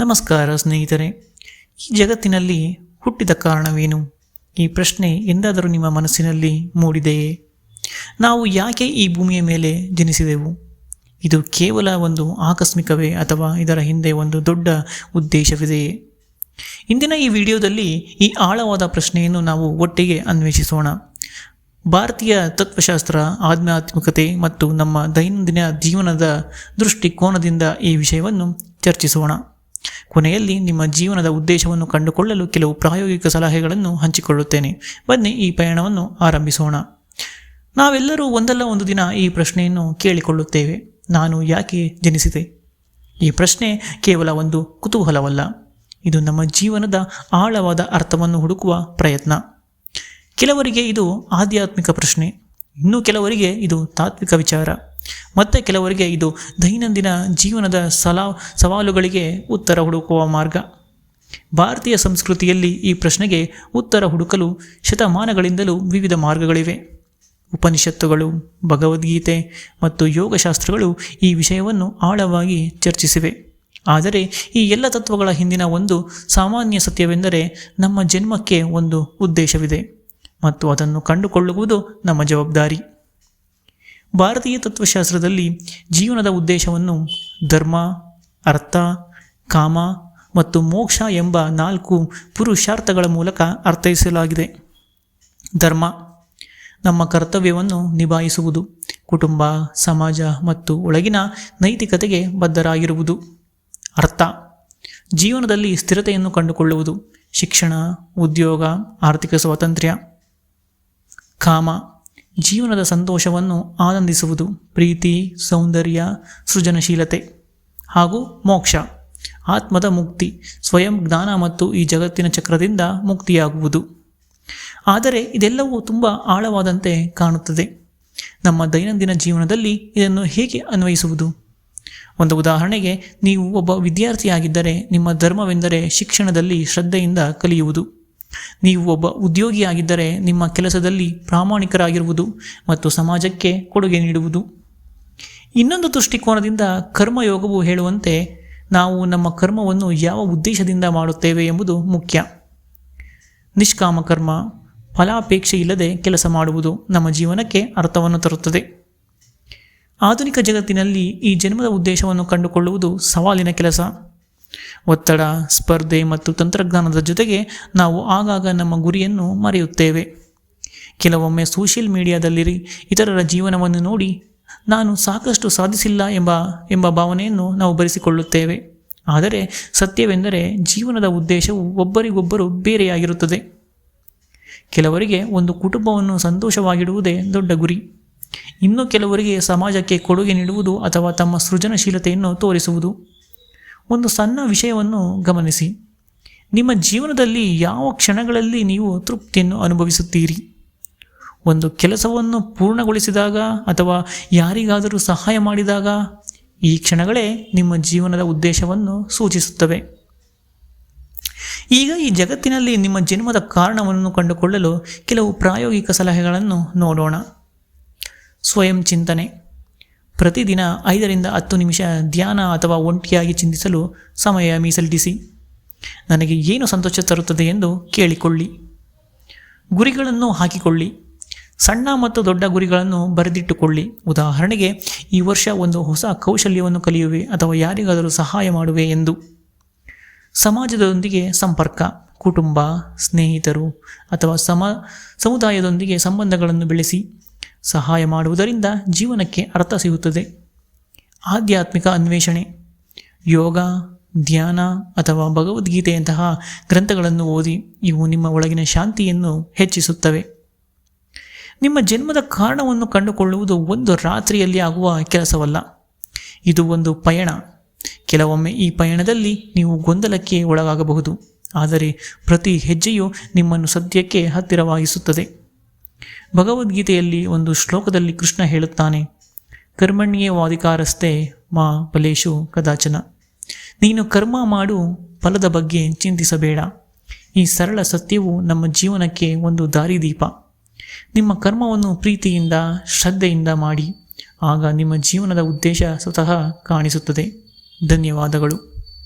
ನಮಸ್ಕಾರ ಸ್ನೇಹಿತರೆ, ಈ ಜಗತ್ತಿನಲ್ಲಿ ಹುಟ್ಟಿದ ಕಾರಣವೇನು? ಈ ಪ್ರಶ್ನೆ ಎಂದಾದರೂ ನಿಮ್ಮ ಮನಸ್ಸಿನಲ್ಲಿ ಮೂಡಿದೆಯೇ? ನಾವು ಯಾಕೆ ಈ ಭೂಮಿಯ ಮೇಲೆ ಜನಿಸಿದೆವು? ಇದು ಕೇವಲ ಒಂದು ಆಕಸ್ಮಿಕವೇ ಅಥವಾ ಇದರ ಹಿಂದೆ ಒಂದು ದೊಡ್ಡ ಉದ್ದೇಶವಿದೆಯೇ? ಇಂದಿನ ಈ ವಿಡಿಯೋದಲ್ಲಿ ಈ ಆಳವಾದ ಪ್ರಶ್ನೆಯನ್ನು ನಾವು ಒಟ್ಟಿಗೆ ಅನ್ವೇಷಿಸೋಣ. ಭಾರತೀಯ ತತ್ವಶಾಸ್ತ್ರ, ಆಧ್ಯಾತ್ಮಿಕತೆ ಮತ್ತು ನಮ್ಮ ದೈನಂದಿನ ಜೀವನದ ದೃಷ್ಟಿಕೋನದಿಂದ ಈ ವಿಷಯವನ್ನು ಚರ್ಚಿಸೋಣ. ಕೊನೆಯಲ್ಲಿ ನಿಮ್ಮ ಜೀವನದ ಉದ್ದೇಶವನ್ನು ಕಂಡುಕೊಳ್ಳಲು ಕೆಲವು ಪ್ರಾಯೋಗಿಕ ಸಲಹೆಗಳನ್ನು ಹಂಚಿಕೊಳ್ಳುತ್ತೇನೆ. ಬನ್ನಿ ಈ ಪಯಣವನ್ನು ಆರಂಭಿಸೋಣ. ನಾವೆಲ್ಲರೂ ಒಂದಲ್ಲ ಒಂದು ದಿನ ಈ ಪ್ರಶ್ನೆಯನ್ನು ಕೇಳಿಕೊಳ್ಳುತ್ತೇವೆ. ನಾನು ಯಾಕೆ ಜನಿಸಿದೆ? ಈ ಪ್ರಶ್ನೆ ಕೇವಲ ಒಂದು ಕುತೂಹಲವಲ್ಲ. ಇದು ನಮ್ಮ ಜೀವನದ ಆಳವಾದ ಅರ್ಥವನ್ನು ಹುಡುಕುವ ಪ್ರಯತ್ನ. ಕೆಲವರಿಗೆ ಇದು ಆಧ್ಯಾತ್ಮಿಕ ಪ್ರಶ್ನೆ. ಇನ್ನು ಕೆಲವರಿಗೆ ಇದು ತಾತ್ವಿಕ ವಿಚಾರ. ಮತ್ತು ಕೆಲವರಿಗೆ ಇದು ದೈನಂದಿನ ಜೀವನದ ಸಲಾ, ಸವಾಲುಗಳಿಗೆ ಉತ್ತರ ಹುಡುಕುವ ಮಾರ್ಗ. ಭಾರತೀಯ ಸಂಸ್ಕೃತಿಯಲ್ಲಿ ಈ ಪ್ರಶ್ನೆಗೆ ಉತ್ತರ ಹುಡುಕಲು ಶತಮಾನಗಳಿಂದಲೂ ವಿವಿಧ ಮಾರ್ಗಗಳಿವೆ. ಉಪನಿಷತ್ತುಗಳು, ಭಗವದ್ಗೀತೆ ಮತ್ತು ಯೋಗಶಾಸ್ತ್ರಗಳು ಈ ವಿಷಯವನ್ನು ಆಳವಾಗಿ ಚರ್ಚಿಸಿವೆ. ಆದರೆ ಈ ಎಲ್ಲ ತತ್ವಗಳ ಹಿಂದಿನ ಒಂದು ಸಾಮಾನ್ಯ ಸತ್ಯವೆಂದರೆ ನಮ್ಮ ಜನ್ಮಕ್ಕೆ ಒಂದು ಉದ್ದೇಶವಿದೆ. ಮತ್ತು ಅದನ್ನು ಕಂಡುಕೊಳ್ಳುವುದು ನಮ್ಮ ಜವಾಬ್ದಾರಿ. ಭಾರತೀಯ ತತ್ವಶಾಸ್ತ್ರದಲ್ಲಿ ಜೀವನದ ಉದ್ದೇಶವನ್ನು ಧರ್ಮ, ಅರ್ಥ, ಕಾಮ ಮತ್ತು ಮೋಕ್ಷ ಎಂಬ ನಾಲ್ಕು ಪುರುಷಾರ್ಥಗಳ ಮೂಲಕ ಅರ್ಥೈಸಲಾಗಿದೆ. ಧರ್ಮ, ನಮ್ಮ ಕರ್ತವ್ಯವನ್ನು ನಿಭಾಯಿಸುವುದು, ಕುಟುಂಬ, ಸಮಾಜ ಮತ್ತು ಒಳಗಿನ ನೈತಿಕತೆಗೆ ಬದ್ಧರಾಗಿರುವುದು. ಅರ್ಥ, ಜೀವನದಲ್ಲಿ ಸ್ಥಿರತೆಯನ್ನು ಕಂಡುಕೊಳ್ಳುವುದು, ಶಿಕ್ಷಣ, ಉದ್ಯೋಗ, ಆರ್ಥಿಕ ಸ್ವಾತಂತ್ರ್ಯ. ಕಾಮ ಜೀವನದ ಸಂತೋಷವನ್ನು ಆನಂದಿಸುವುದು ಪ್ರೀತಿ, ಸೌಂದರ್ಯ, ಸೃಜನಶೀಲತೆ ಹಾಗೂ ಮೋಕ್ಷ. ಆತ್ಮದ ಮುಕ್ತಿ ಸ್ವಯಂ ಜ್ಞಾನ ಮತ್ತು ಈ ಜಗತ್ತಿನ ಚಕ್ರದಿಂದ ಮುಕ್ತಿಯಾಗುವುದು. ಆದರೆ ಇದೆಲ್ಲವೂ ತುಂಬ ಆಳವಾದಂತೆ ಕಾಣುತ್ತದೆ. ನಮ್ಮ ದೈನಂದಿನ ಜೀವನದಲ್ಲಿ ಇದನ್ನು ಹೇಗೆ ಅನ್ವಯಿಸುವುದು? ಒಂದು ಉದಾಹರಣೆಗೆ, ನೀವು ಒಬ್ಬ ವಿದ್ಯಾರ್ಥಿಯಾಗಿದ್ದರೆ ನಿಮ್ಮ ಧರ್ಮವೆಂದರೆ ಶಿಕ್ಷಣದಲ್ಲಿ ಶ್ರದ್ಧೆಯಿಂದ ಕಲಿಯುವುದು. ನೀವು ಒಬ್ಬ ಉದ್ಯೋಗಿಯಾಗಿದ್ದರೆ ನಿಮ್ಮ ಕೆಲಸದಲ್ಲಿ ಪ್ರಾಮಾಣಿಕರಾಗಿರುವುದು ಮತ್ತು ಸಮಾಜಕ್ಕೆ ಕೊಡುಗೆ ನೀಡುವುದು. ಇನ್ನೊಂದು ದೃಷ್ಟಿಕೋನದಿಂದ ಕರ್ಮಯೋಗವು ಹೇಳುವಂತೆ ನಾವು ನಮ್ಮ ಕರ್ಮವನ್ನು ಯಾವ ಉದ್ದೇಶದಿಂದ ಮಾಡುತ್ತೇವೆ ಎಂಬುದು ಮುಖ್ಯ. ನಿಷ್ಕಾಮ ಕರ್ಮ ಫಲಾಪೇಕ್ಷೆ ಇಲ್ಲದೆ ಕೆಲಸ ಮಾಡುವುದು ನಮ್ಮ ಜೀವನಕ್ಕೆ ಅರ್ಥವನ್ನು ತರುತ್ತದೆ. ಆಧುನಿಕ ಜಗತ್ತಿನಲ್ಲಿ ಈ ಜನ್ಮದ ಉದ್ದೇಶವನ್ನು ಕಂಡುಕೊಳ್ಳುವುದು ಸವಾಲಿನ ಕೆಲಸ. ಒತ್ತಡ, ಸ್ಪರ್ಧೆ ಮತ್ತು ತಂತ್ರಜ್ಞಾನದ ಜೊತೆಗೆ ನಾವು ಆಗಾಗ ನಮ್ಮ ಗುರಿಯನ್ನು ಮರೆಯುತ್ತೇವೆ. ಕೆಲವೊಮ್ಮೆ ಸೋಷಿಯಲ್ ಮೀಡಿಯಾದಲ್ಲಿ ಇತರರ ಜೀವನವನ್ನು ನೋಡಿ ನಾನು ಸಾಕಷ್ಟು ಸಾಧಿಸಿಲ್ಲ ಎಂಬ ಎಂಬ ಭಾವನೆಯನ್ನು ನಾವು ಬರೆಸಿಕೊಳ್ಳುತ್ತೇವೆ. ಆದರೆ ಸತ್ಯವೆಂದರೆ ಜೀವನದ ಉದ್ದೇಶವು ಒಬ್ಬರಿಗೊಬ್ಬರು ಬೇರೆಯಾಗಿರುತ್ತದೆ. ಕೆಲವರಿಗೆ ಒಂದು ಕುಟುಂಬವನ್ನು ಸಂತೋಷವಾಗಿಡುವುದೇ ದೊಡ್ಡ ಗುರಿ. ಇನ್ನು ಕೆಲವರಿಗೆ ಸಮಾಜಕ್ಕೆ ಕೊಡುಗೆ ನೀಡುವುದು ಅಥವಾ ತಮ್ಮ ಸೃಜನಶೀಲತೆಯನ್ನು ತೋರಿಸುವುದು. ಒಂದು ಸಣ್ಣ ವಿಷಯವನ್ನು ಗಮನಿಸಿ. ನಿಮ್ಮ ಜೀವನದಲ್ಲಿ ಯಾವ ಕ್ಷಣಗಳಲ್ಲಿ ನೀವು ತೃಪ್ತಿಯನ್ನು ಅನುಭವಿಸುತ್ತೀರಿ? ಒಂದು ಕೆಲಸವನ್ನು ಪೂರ್ಣಗೊಳಿಸಿದಾಗ ಅಥವಾ ಯಾರಿಗಾದರೂ ಸಹಾಯ ಮಾಡಿದಾಗ ಈ ಕ್ಷಣಗಳೇ ನಿಮ್ಮ ಜೀವನದ ಉದ್ದೇಶವನ್ನು ಸೂಚಿಸುತ್ತವೆ. ಈಗ ಈ ಜಗತ್ತಿನಲ್ಲಿ ನಿಮ್ಮ ಜನ್ಮದ ಕಾರಣವನ್ನು ಕಂಡುಕೊಳ್ಳಲು ಕೆಲವು ಪ್ರಾಯೋಗಿಕ ಸಲಹೆಗಳನ್ನು ನೋಡೋಣ. ಸ್ವಯಂ ಚಿಂತನೆ. ಪ್ರತಿದಿನ ಐದರಿಂದ ಹತ್ತು ನಿಮಿಷ ಧ್ಯಾನ ಅಥವಾ ಒಂಟಿಯಾಗಿ ಚಿಂತಿಸಲು ಸಮಯ ಮೀಸಲಿಡಿಸಿ ನನಗೆ ಏನು ಸಂತೋಷ ತರುತ್ತದೆ ಎಂದು ಕೇಳಿಕೊಳ್ಳಿ. ಗುರಿಗಳನ್ನು ಹಾಕಿಕೊಳ್ಳಿ. ಸಣ್ಣ ಮತ್ತು ದೊಡ್ಡ ಗುರಿಗಳನ್ನು ಬರೆದಿಟ್ಟುಕೊಳ್ಳಿ. ಉದಾಹರಣೆಗೆ, ಈ ವರ್ಷ ಒಂದು ಹೊಸ ಕೌಶಲ್ಯವನ್ನು ಕಲಿಯುವೆ ಅಥವಾ ಯಾರಿಗಾದರೂ ಸಹಾಯ ಮಾಡುವೆ ಎಂದು. ಸಮಾಜದೊಂದಿಗೆ ಸಂಪರ್ಕ, ಕುಟುಂಬ, ಸ್ನೇಹಿತರು ಅಥವಾ ಸಮ, ಸಮುದಾಯದೊಂದಿಗೆ ಸಂಬಂಧಗಳನ್ನು ಬೆಳೆಸಿ. ಸಹಾಯ ಮಾಡುವುದರಿಂದ ಜೀವನಕ್ಕೆ ಅರ್ಥ ಸಿಗುತ್ತದೆ. ಆಧ್ಯಾತ್ಮಿಕ ಅನ್ವೇಷಣೆ, ಯೋಗ, ಧ್ಯಾನ ಅಥವಾ ಭಗವದ್ಗೀತೆಯಂತಹ ಗ್ರಂಥಗಳನ್ನು ಓದಿ ಇವು ನಿಮ್ಮ ಒಳಗಿನ ಶಾಂತಿಯನ್ನು ಹೆಚ್ಚಿಸುತ್ತವೆ. ನಿಮ್ಮ ಜನ್ಮದ ಕಾರಣವನ್ನು ಕಂಡುಕೊಳ್ಳುವುದು ಒಂದು ರಾತ್ರಿಯಲ್ಲಿ ಆಗುವ ಕೆಲಸವಲ್ಲ. ಇದು ಒಂದು ಪಯಣ. ಕೆಲವೊಮ್ಮೆ ಈ ಪಯಣದಲ್ಲಿ ನೀವು ಗೊಂದಲಕ್ಕೆ ಒಳಗಾಗಬಹುದು. ಆದರೆ ಪ್ರತಿ ಹೆಜ್ಜೆಯು ನಿಮ್ಮನ್ನು ಸದ್ಯಕ್ಕೆ ಹತ್ತಿರವಾಗಿಸುತ್ತದೆ. ಭಗವದ್ಗೀತೆಯಲ್ಲಿ ಒಂದು ಶ್ಲೋಕದಲ್ಲಿ ಕೃಷ್ಣ ಹೇಳುತ್ತಾನೆ, ಕರ್ಮಣ್ಯೇ ವಾದಿಕಾರಸ್ತೆ ಮಾ ಫಲೇಶು ಕದಾಚನ. ನೀನು ಕರ್ಮ ಮಾಡು, ಫಲದ ಬಗ್ಗೆ ಚಿಂತಿಸಬೇಡ. ಈ ಸರಳ ಸತ್ಯವು ನಮ್ಮ ಜೀವನಕ್ಕೆ ಒಂದು ದಾರಿದೀಪ. ನಿಮ್ಮ ಕರ್ಮವನ್ನು ಪ್ರೀತಿಯಿಂದ, ಶ್ರದ್ಧೆಯಿಂದ ಮಾಡಿ, ಆಗ ನಿಮ್ಮ ಜೀವನದ ಉದ್ದೇಶ ಸ್ವತಃ ಕಾಣಿಸುತ್ತದೆ. ಧನ್ಯವಾದಗಳು.